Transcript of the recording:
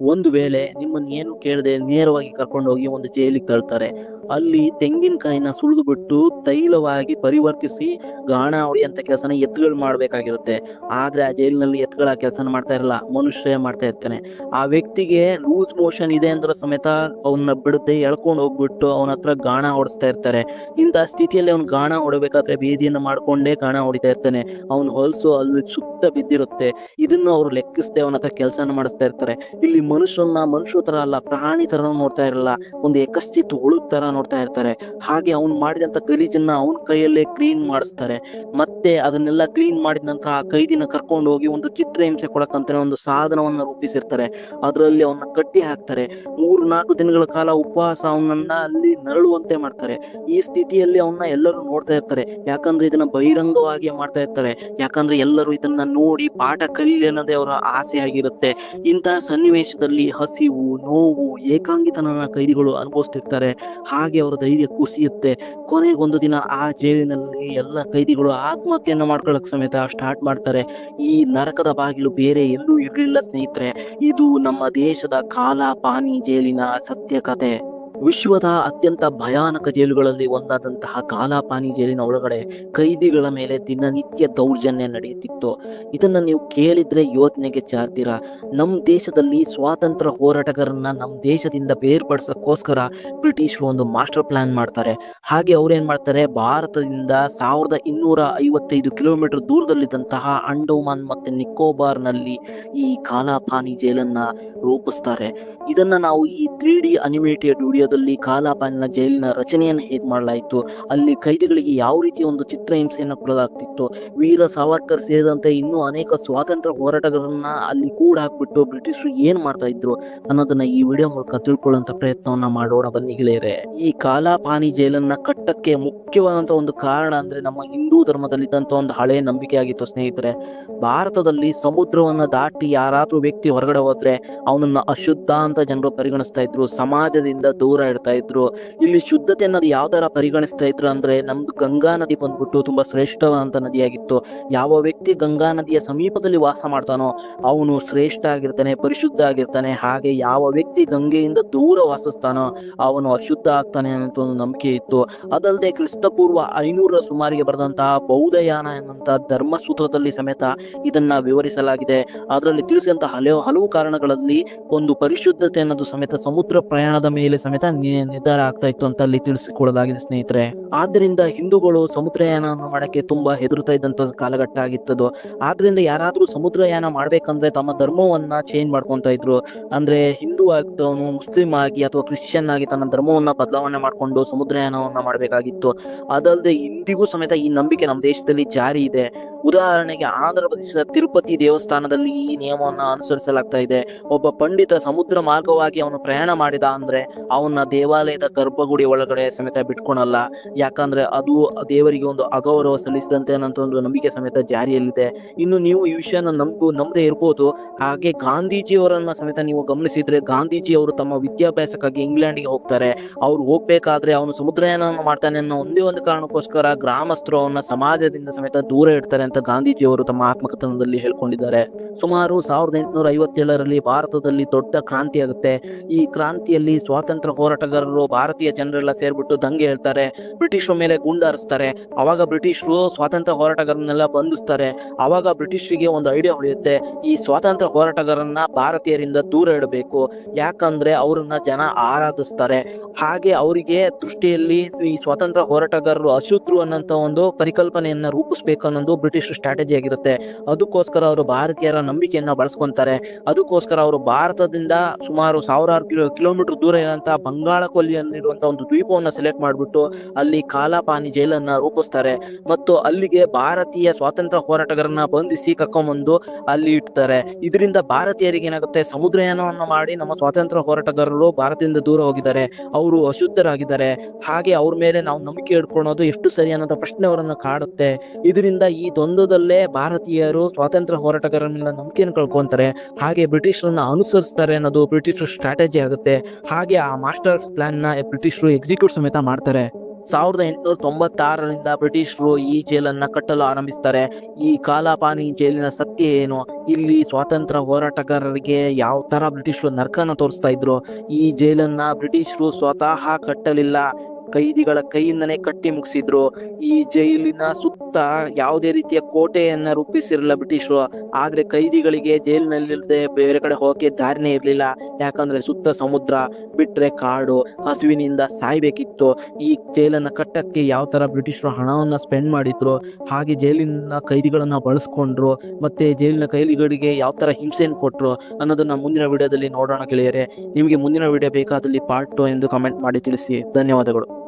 ಒಂದು ವೇಳೆ ನಿಮ್ಮನ್ನು ಏನು ಕೇಳದೆ ನೇರವಾಗಿ ಕರ್ಕೊಂಡು ಹೋಗಿ ಒಂದು ಜೈಲಿಗೆ ತಳ್ತಾರೆ. ಅಲ್ಲಿ ತೆಂಗಿನಕಾಯಿನ ಸುಳಿದು ಬಿಟ್ಟು ತೈಲವಾಗಿ ಪರಿವರ್ತಿಸಿ ಗಾಣ ಅಂತ ಕೆಲಸನ ಎತ್ತುಗಳು ಮಾಡಬೇಕಾಗಿರುತ್ತೆ. ಆದ್ರೆ ಆ ಜೈಲಿನಲ್ಲಿ ಎತ್ತುಗಳ ಕೆಲಸನ ಮಾಡ್ತಾ ಇರಲ್ಲ ಮನುಷ್ಯ ಮಾಡ್ತಾ ಇರ್ತಾನೆ. ಆ ವ್ಯಕ್ತಿಗೆ ಲೂಸ್ ಮೋಷನ್ ಇದೆ ಅಂದ್ರೆ ಸಮೇತ ಅವನ್ನ ಬಿಡದೆ ಎಳ್ಕೊಂಡು ಹೋಗ್ಬಿಟ್ಟು ಅವನ ಹತ್ರ ಗಾಣ ಹೊಡಿಸ್ತಾ ಇರ್ತಾರೆ. ಇಂಥ ಸ್ಥಿತಿಯಲ್ಲಿ ಅವ್ನು ಗಾಣ ಹೊಡಬೇಕಾದ್ರೆ ಬೀದಿಯನ್ನು ಮಾಡ್ಕೊಂಡೇ ಗಾಣ ಹೊಡಿತಾ ಇರ್ತಾನೆ. ಅವ್ನ ಹೊಲಸು ಅಲ್ಲಿ ಸುತ್ತ ಬಿದ್ದಿರುತ್ತೆ. ಇದನ್ನು ಅವರು ಲೆಕ್ಕಿಸದೆ ಅವನ ಹತ್ರ ಕೆಲಸನ ಮಾಡಿಸ್ತಾ ಇರ್ತಾರೆ. ಇಲ್ಲಿ ಮನುಷ್ಯರನ್ನ ಮನುಷ್ಯ ತರ ಅಲ್ಲ, ಪ್ರಾಣಿ ತರ ನೋಡ್ತಾ ಇರಲ್ಲ. ಒಂದು ಏಕಶ್ಚಿತ್ ಹುಳುದ್ ತರ ನೋಡ್ತಾ ಇರ್ತಾರೆ. ಹಾಗೆ ಅವ್ನು ಮಾಡಿದಂತ ಗಲೀಜನ್ನ ಅವನ ಕೈಯಲ್ಲೇ ಕ್ಲೀನ್ ಮಾಡಿಸ್ತಾರೆ. ಮತ್ತೆ ಅದನ್ನೆಲ್ಲ ಕ್ಲೀನ್ ಮಾಡಿದ ನಂತರ ಆ ಕೈದಿನ ಕರ್ಕೊಂಡು ಹೋಗಿ ಒಂದು ಚಿತ್ರಹಿಂಸೆ ಕೊಡಕ್ಕಂತಾನೆ ಒಂದು ಸಾಧನವನ್ನ ರೂಪಿಸಿರ್ತಾರೆ. ಅದರಲ್ಲಿ ಅವನ್ನ ಕಟ್ಟಿ ಹಾಕ್ತಾರೆ. ಮೂರು ನಾಲ್ಕು ದಿನಗಳ ಕಾಲ ಉಪವಾಸ ಅವನನ್ನ ಅಲ್ಲಿ ನರಳುವಂತೆ ಮಾಡ್ತಾರೆ. ಈ ಸ್ಥಿತಿಯಲ್ಲಿ ಅವನ್ನ ಎಲ್ಲರೂ ನೋಡ್ತಾ ಇರ್ತಾರೆ. ಯಾಕಂದ್ರೆ ಇದನ್ನ ಬಹಿರಂಗವಾಗಿ ಮಾಡ್ತಾ ಇರ್ತಾರೆ. ಯಾಕಂದ್ರೆ ಎಲ್ಲರೂ ಇದನ್ನ ನೋಡಿ ಪಾಠ ಕಲಿಯಲಿ ಅನ್ನೋದೇ ಅವರ ಆಸೆ ಆಗಿರುತ್ತೆ. ಇಂತಹ ಸನ್ನಿವೇಶದಲ್ಲಿ ಹಸಿವು, ನೋವು ಏಕಾಂಗಿತನ ಕೈದಿಗಳು ಅನುಭವಿಸ್ತಿರ್ತಾರೆ. ಹಾಗೆ ಅವರ ಧೈರ್ಯ ಕುಸಿಯುತ್ತೆ. ಕೊನೆಗೊಂದು ದಿನ ಆ ಜೈಲಿನಲ್ಲಿ ಎಲ್ಲ ಕೈದಿಗಳು ಆತ್ಮಹತ್ಯೆಯನ್ನು ಮಾಡ್ಕೊಳ್ಳೋಕೆ ಸಮೇತ ಸ್ಟಾರ್ಟ್ ಮಾಡ್ತಾರೆ. ಈ ನರಕದ ಬಾಗಿಲು ಬೇರೆ ಎಲ್ಲೂ ಇರಲಿಲ್ಲ ಸ್ನೇಹಿತರೆ. ಇದು ನಮ್ಮ ದೇಶದ ಕಾಲಾಪಾನಿ ಜೈಲಿನ ಸತ್ಯ ಕತೆ. ವಿಶ್ವದ ಅತ್ಯಂತ ಭಯಾನಕ ಜೈಲುಗಳಲ್ಲಿ ಒಂದಾದಂತಹ ಕಾಲಾಪಾನಿ ಜೈಲಿನ ಒಳಗಡೆ ಕೈದಿಗಳ ಮೇಲೆ ದಿನನಿತ್ಯ ದೌರ್ಜನ್ಯ ನಡೆಯುತ್ತಿತ್ತು. ಇದನ್ನು ನೀವು ಕೇಳಿದ್ರೆ ಯೋಚನೆಗೆ ಚಾರ್ತೀರಾ ನಮ್ಮ ದೇಶದಲ್ಲಿ ಸ್ವಾತಂತ್ರ್ಯ ಹೋರಾಟಗಾರನ್ನ ನಮ್ಮ ದೇಶದಿಂದ ಬೇರ್ಪಡಿಸೋಕ್ಕೋಸ್ಕರ ಬ್ರಿಟಿಷರು ಒಂದು ಮಾಸ್ಟರ್ ಪ್ಲಾನ್ ಮಾಡ್ತಾರೆ. ಹಾಗೆ ಅವ್ರೇನ್ ಮಾಡ್ತಾರೆ? ಭಾರತದಿಂದ ಸಾವಿರದ ಇನ್ನೂರ ಐವತ್ತೈದು ಕಿಲೋಮೀಟರ್ ದೂರದಲ್ಲಿದ್ದಂತಹ ಅಂಡೋಮಾನ್ ಮತ್ತೆ ನಿಕೋಬಾರ್ನಲ್ಲಿ ಈ ಕಾಲಾಪಾನಿ ಜೈಲನ್ನ ರೂಪಿಸ್ತಾರೆ. ಇದನ್ನ ನಾವು ಈ ತ್ರೀ ಡಿ ಅನಿಮೇಟೆಡ್ ವಿಡಿಯೋದಲ್ಲಿ ಕಾಲಾಪಾನಿನ ಜೈಲಿನ ರಚನೆಯನ್ನು ಹೇಗೆ ಮಾಡಲಾಯಿತು? ಅಲ್ಲಿ ಕೈದಿಗಳಿಗೆ ಯಾವ ರೀತಿಯ ಒಂದು ಚಿತ್ರಹಿಂಸೆಯನ್ನು ಕೊಡಲಾಗ್ತಿತ್ತು? ವೀರ ಸಾವರ್ಕರ್ ಸೇರಿದಂತೆ ಇನ್ನೂ ಅನೇಕ ಸ್ವಾತಂತ್ರ್ಯ ಹೋರಾಟಗಾರರನ್ನ ಅಲ್ಲಿ ಕೂಡ ಹಾಕ್ಬಿಟ್ಟು ಬ್ರಿಟಿಷರು ಏನ್ ಮಾಡ್ತಾ ಇದ್ರು ಅನ್ನೋದನ್ನ ಈ ವಿಡಿಯೋ ಮೂಲಕ ತಿಳ್ಕೊಳ್ಳುವಂತ ಪ್ರಯತ್ನವನ್ನ ಮಾಡೋಣ ಬನ್ನಿ ಗೆಳೆಯರೆ. ಈ ಕಾಲಾಪಾನಿ ಜೈಲನ್ನ ಕಟ್ಟಕ್ಕೆ ಮುಖ್ಯವಾದಂತ ಒಂದು ಕಾರಣ ಅಂದ್ರೆ ನಮ್ಮ ಹಿಂದೂ ಧರ್ಮದಲ್ಲಿದ್ದಂಥ ಒಂದು ಹಳೆ ನಂಬಿಕೆ ಆಗಿತ್ತು ಸ್ನೇಹಿತರೆ. ಭಾರತದಲ್ಲಿ ಸಮುದ್ರವನ್ನ ದಾಟಿ ಯಾರಾದ್ರೂ ವ್ಯಕ್ತಿ ಹೊರಗಡೆ ಹೋದ್ರೆ ಅವನನ್ನ ಅಶುದ್ಧ ಅಂತ ಜನರು ಪರಿಗಣಿಸ್ತಾ ಇದ್ರು. ಸಮಾಜದಿಂದ ದೂರ ಇಡ್ತಾ ಇದ್ರು. ಇಲ್ಲಿ ಶುದ್ಧತೆ ಅನ್ನೋದು ಯಾವ ತರ ಪರಿಗಣಿಸ್ತಾ ಇದ್ರು ಅಂದ್ರೆ ನಮ್ದು ಗಂಗಾ ನದಿ ಬಂದ್ಬಿಟ್ಟು ತುಂಬಾ ಶ್ರೇಷ್ಠವಾದಂತ ನದಿಯಾಗಿತ್ತು. ಯಾವ ವ್ಯಕ್ತಿ ಗಂಗಾ ನದಿಯ ಸಮೀಪದಲ್ಲಿ ವಾಸ ಮಾಡ್ತಾನೋ ಅವನು ಶ್ರೇಷ್ಠ ಆಗಿರ್ತಾನೆ, ಪರಿಶುದ್ಧ ಆಗಿರ್ತಾನೆ. ಹಾಗೆ ಯಾವ ವ್ಯಕ್ತಿ ಗಂಗೆಯಿಂದ ದೂರ ವಾಸಿಸ್ತಾನೋ ಅವನು ಅಶುದ್ಧ ಆಗ್ತಾನೆ ಅನ್ನೋ ಒಂದು ನಂಬಿಕೆ ಇತ್ತು. ಅದಲ್ಲದೆ ಕ್ರಿಸ್ತಪೂರ್ವ ಐನೂರ ಸುಮಾರಿಗೆ ಬರೆದಂತಹ ಬೌದ್ಧಯಾನ ಎನ್ನುವಂತಹ ಧರ್ಮಸೂತ್ರದಲ್ಲಿ ಸಮೇತ ಇದನ್ನ ವಿವರಿಸಲಾಗಿದೆ. ಅದರಲ್ಲಿ ತಿಳಿಸಿದಂತಹ ಹಲವು ಹಲವು ಕಾರಣಗಳಲ್ಲಿ ಒಂದು ಪರಿಶುದ್ಧತೆ ಅನ್ನೋದು ಸಮೇತ ಸಮುದ್ರ ಪ್ರಯಾಣದ ಮೇಲೆ ಸಮೇತ ನಿ- ನಿರ್ಧಾರ ಆಗ್ತಾ ಇತ್ತು ಅಂತ ಅಲ್ಲಿ ತಿಳಿಸಿಕೊಡಲಾಗಿದೆ, ಸ್ನೇಹಿತರೆ. ಆದ್ದರಿಂದ ಹಿಂದೂಗಳು ಸಮುದ್ರಯಾನವನ್ನು ಮಾಡಕ್ಕೆ ತುಂಬಾ ಹೆದರ್ತಾ ಇದ್ದಂತ ಕಾಲಘಟ್ಟ ಆಗಿತ್ತದು. ಆದ್ರಿಂದ ಯಾರಾದ್ರೂ ಸಮುದ್ರಯಾನ ಮಾಡ್ಬೇಕಂದ್ರೆ ತಮ್ಮ ಧರ್ಮವನ್ನ ಚೇಂಜ್ ಮಾಡ್ಕೊಂತ ಇದ್ರು. ಅಂದ್ರೆ ಹಿಂದೂ ಆಗ್ತವನು ಮುಸ್ಲಿಂ ಆಗಿ ಅಥವಾ ಕ್ರಿಶ್ಚಿಯನ್ ಆಗಿ ತನ್ನ ಧರ್ಮವನ್ನ ಬದಲಾವಣೆ ಮಾಡ್ಕೊಂಡು ಸಮುದ್ರಯಾನವನ್ನ ಮಾಡಬೇಕಾಗಿತ್ತು. ಅದಲ್ಲದೆ ಇಂದಿಗೂ ಸಮೇತ ಈ ನಂಬಿಕೆ ನಮ್ಮ ದೇಶದಲ್ಲಿ ಜಾರಿ ಇದೆ. ಉದಾಹರಣೆಗೆ ಆಂಧ್ರ ಪ್ರದೇಶದ ತಿರುಪತಿ ದೇವಸ್ಥಾನದಲ್ಲಿ ಈ ನಿಯಮವನ್ನ ಅನುಸರಿಸಲಾಗ್ತಾ ಇದೆ. ಒಬ್ಬ ಪಂಡಿತ ಸಮುದ್ರ ಮಾರ್ಗವಾಗಿ ಅವನು ಪ್ರಯಾಣ ಮಾಡಿದ ಅಂದ್ರೆ ಅವನ ದೇವಾಲಯದ ಗರ್ಭಗುಡಿ ಒಳಗಡೆ ಸಮೇತ ಬಿಟ್ಕೊಳಲ್ಲ. ಯಾಕಂದ್ರೆ ಅದು ದೇವರಿಗೆ ಒಂದು ಅಗೌರವ ಸಲ್ಲಿಸಿದಂತೆ ಅನ್ನೋ ಒಂದು ನಂಬಿಕೆ ಸಮೇತ ಜಾರಿಯಲ್ಲಿದೆ. ಇನ್ನು ನೀವು ಈ ವಿಷಯನ ನಂಬು, ನಂಬದೇ ಇರ್ಬೋದು. ಹಾಗೆ ಗಾಂಧೀಜಿಯವರನ್ನ ಸಮೇತ ನೀವು ಗಮನಿಸಿದ್ರೆ ಗಾಂಧೀಜಿ ಅವರು ತಮ್ಮ ವಿದ್ಯಾಭ್ಯಾಸಕ್ಕಾಗಿ ಇಂಗ್ಲೆಂಡ್ಗೆ ಹೋಗ್ತಾರೆ. ಅವ್ರು ಹೋಗ್ಬೇಕಾದ್ರೆ ಅವನು ಸಮುದ್ರಯಾನ ಮಾಡ್ತಾನೆ ಅನ್ನೋ ಒಂದೇ ಒಂದು ಕಾರಣಕ್ಕೋಸ್ಕರ ಗ್ರಾಮಸ್ಥರು ಅವನ್ನ ಸಮಾಜದಿಂದ ಸಮೇತ ದೂರ ಇಡ್ತಾರೆ ಅಂತ ಗಾಂಧೀಜಿ ಅವರು ತಮ್ಮ ಆತ್ಮಕಥನದಲ್ಲಿ ಹೇಳ್ಕೊಂಡಿದ್ದಾರೆ. ಸುಮಾರು ಸಾವಿರದ ಎಂಟುನೂರ ಐವತ್ತೇಳರಲ್ಲಿ ಭಾರತದಲ್ಲಿ ದೊಡ್ಡ ಕ್ರಾಂತಿ ಆಗುತ್ತೆ. ಈ ಕ್ರಾಂತಿಯಲ್ಲಿ ಸ್ವಾತಂತ್ರ್ಯ ಹೋರಾಟಗಾರರು ಭಾರತೀಯ ಜನರೆಲ್ಲ ಸೇರ್ಬಿಟ್ಟು ದಂಗೆ ಹೇಳ್ತಾರೆ. ಬ್ರಿಟಿಷರ ಮೇಲೆ ಗುಂಡಾರಿಸ್ತಾರೆ. ಅವಾಗ ಬ್ರಿಟಿಷರು ಸ್ವಾತಂತ್ರ್ಯ ಹೋರಾಟಗಾರನ್ನೆಲ್ಲ ಬಂಧಿಸ್ತಾರೆ. ಅವಾಗ ಬ್ರಿಟಿಷರಿಗೆ ಒಂದು ಐಡಿಯಾ ಉಳಿಯುತ್ತೆ. ಈ ಸ್ವಾತಂತ್ರ್ಯ ಹೋರಾಟಗಾರನ್ನ ಭಾರತೀಯರಿಂದ ದೂರ ಇಡಬೇಕು. ಯಾಕಂದ್ರೆ ಅವ್ರನ್ನ ಜನ ಆರಾಧಿಸ್ತಾರೆ. ಹಾಗೆ ಅವರಿಗೆ ದೃಷ್ಟಿಯಲ್ಲಿ ಈ ಸ್ವಾತಂತ್ರ್ಯ ಹೋರಾಟಗಾರರು ಅಶುದ್ರು ಅನ್ನೋಂಥ ಒಂದು ಪರಿಕಲ್ಪನೆಯನ್ನ ರೂಪಿಸ್ಬೇಕು ಅನ್ನೋದು ಬ್ರಿಟಿಷ್ ಸ್ಟ್ರಾಟಜಿ ಆಗಿರುತ್ತೆ. ಅದಕ್ಕೋಸ್ಕರ ಅವರು ಭಾರತೀಯರ ನಂಬಿಕೆಯನ್ನ ಬಳಸ್ಕೊಂತಾರೆ. ಅದಕ್ಕೋಸ್ಕರ ಅವರು ಭಾರತದಿಂದ ಸುಮಾರು ಸಾವಿರಾರು ಕಿಲೋ, ಕಿಲೋಮೀಟರ್ ದೂರ ಇರುವಂತಹ ಬಂಗಾಳ ಕೊಲ್ಲಿಯಲ್ಲಿರುವಂತಹ ಒಂದು ದ್ವೀಪವನ್ನ ಸೆಲೆಕ್ಟ್ ಮಾಡಿಬಿಟ್ಟು ಅಲ್ಲಿ ಕಾಲಾಪಾನಿ ಜೈಲನ್ನ ರೂಪಿಸ್ತಾರೆ ಮತ್ತು ಅಲ್ಲಿಗೆ ಭಾರತೀಯ ಸ್ವಾತಂತ್ರ್ಯ ಹೋರಾಟಗಾರರನ್ನ ಬಂಧಿಸಿ ಕರ್ಕೊಂಬಂದು ಅಲ್ಲಿ ಇಡ್ತಾರೆ. ಇದರಿಂದ ಭಾರತೀಯರಿಗೆ ಏನಾಗುತ್ತೆ? ಸಮುದ್ರಯಾನವನ್ನು ಮಾಡಿ ನಮ್ಮ ಸ್ವಾತಂತ್ರ್ಯ ಹೋರಾಟಗಾರರು ಭಾರತದಿಂದ ದೂರ ಹೋಗಿದ್ದಾರೆ. ಅವರು ಅಶುದ್ಧರಾಗಿದ್ದಾರೆ. ಹಾಗೆ ಅವ್ರ ಮೇಲೆ ನಾವು ನಂಬಿಕೆ ಇಟ್ಕೊಳೋದು ಎಷ್ಟು ಸರಿ ಅನ್ನೋದ ಪ್ರಶ್ನೆ ಅವರನ್ನು ಕಾಡುತ್ತೆ. ಇದರಿಂದ ಈ ದ್ವಂದ್ವದಲ್ಲೇ ಭಾರತೀಯರು ಸ್ವಾತಂತ್ರ್ಯ ಹೋರಾಟಗಾರರ ಮೇಲೆ ನಂಬಿಕೆಯನ್ನು ಕಳ್ಕೊಂತಾರೆ. ಹಾಗೆ ಬ್ರಿಟಿಷರನ್ನ ಅನುಸರಿಸ್ತಾರೆ ಅನ್ನೋದು ಬ್ರಿಟಿಷ್ ಸ್ಟ್ರಾಟಜಿ ಆಗುತ್ತೆ. ಹಾಗೆ ಆ ಮಾಸ್ಟರ್ ಪ್ಲಾನ್ನ ಬ್ರಿಟಿಷರು ಎಕ್ಸಿಕ್ಯೂಟ್ ಸಮೇತ ಮಾಡ್ತಾರೆ. ಸಾವಿರದ ಎಂಟುನೂರ ತೊಂಬತ್ತಾರರಿಂದ ಬ್ರಿಟಿಷರು ಈ ಜೈಲನ್ನ ಕಟ್ಟಲು ಆರಂಭಿಸ್ತಾರೆ. ಈ ಕಾಲಾಪಾನಿ ಜೈಲಿನ ಸತ್ಯ ಏನು? ಇಲ್ಲಿ ಸ್ವಾತಂತ್ರ್ಯ ಹೋರಾಟಗಾರರಿಗೆ ಯಾವ ತರ ಬ್ರಿಟಿಷರು ನರ್ಕನ ತೋರಿಸ್ತಾ ಇದ್ರು? ಈ ಜೈಲನ್ನ ಬ್ರಿಟಿಷರು ಸ್ವತಃ ಕಟ್ಟಲಿಲ್ಲ. ಕೈದಿಗಳ ಕೈಯಿಂದನೇ ಕಟ್ಟಿ ಮುಗಿಸಿದ್ರು. ಈ ಜೈಲಿನ ಸುತ್ತ ಯಾವುದೇ ರೀತಿಯ ಕೋಟೆಯನ್ನ ರೂಪಿಸಿರಲಿಲ್ಲ ಬ್ರಿಟಿಷರು. ಆದ್ರೆ ಕೈದಿಗಳಿಗೆ ಜೈಲಿನಲ್ಲಿಲ್ಲದೆ ಬೇರೆ ಕಡೆ ಹೋಗಕ್ಕೆ ದಾರಿನೇ ಇರಲಿಲ್ಲ. ಯಾಕಂದ್ರೆ ಸುತ್ತ ಸಮುದ್ರ, ಬಿಟ್ರೆ ಕಾಡು, ಹಸುವಿನಿಂದ ಸಾಯ್ಬೇಕಿತ್ತು. ಈ ಜೈಲನ್ನ ಕಟ್ಟಕ್ಕೆ ಯಾವ ತರ ಬ್ರಿಟಿಷರು ಹಣವನ್ನ ಸ್ಪೆಂಡ್ ಮಾಡಿದ್ರು, ಹಾಗೆ ಜೈಲಿನ ಕೈದಿಗಳನ್ನ ಬಳಸ್ಕೊಂಡ್ರು, ಮತ್ತೆ ಜೈಲಿನ ಕೈದಿಗಳಿಗೆ ಯಾವ ತರ ಹಿಂಸೆಯನ್ನು ಕೊಟ್ರು ಅನ್ನೋದನ್ನ ಮುಂದಿನ ವಿಡಿಯೋದಲ್ಲಿ ನೋಡೋಣ ಗೆಳೆಯರೆ. ನಿಮಗೆ ಮುಂದಿನ ವಿಡಿಯೋ ಬೇಕಾದಲ್ಲಿ ಪಾರ್ಟ್ ಟು ಎಂದು ಕಮೆಂಟ್ ಮಾಡಿ ತಿಳಿಸಿ. ಧನ್ಯವಾದಗಳು.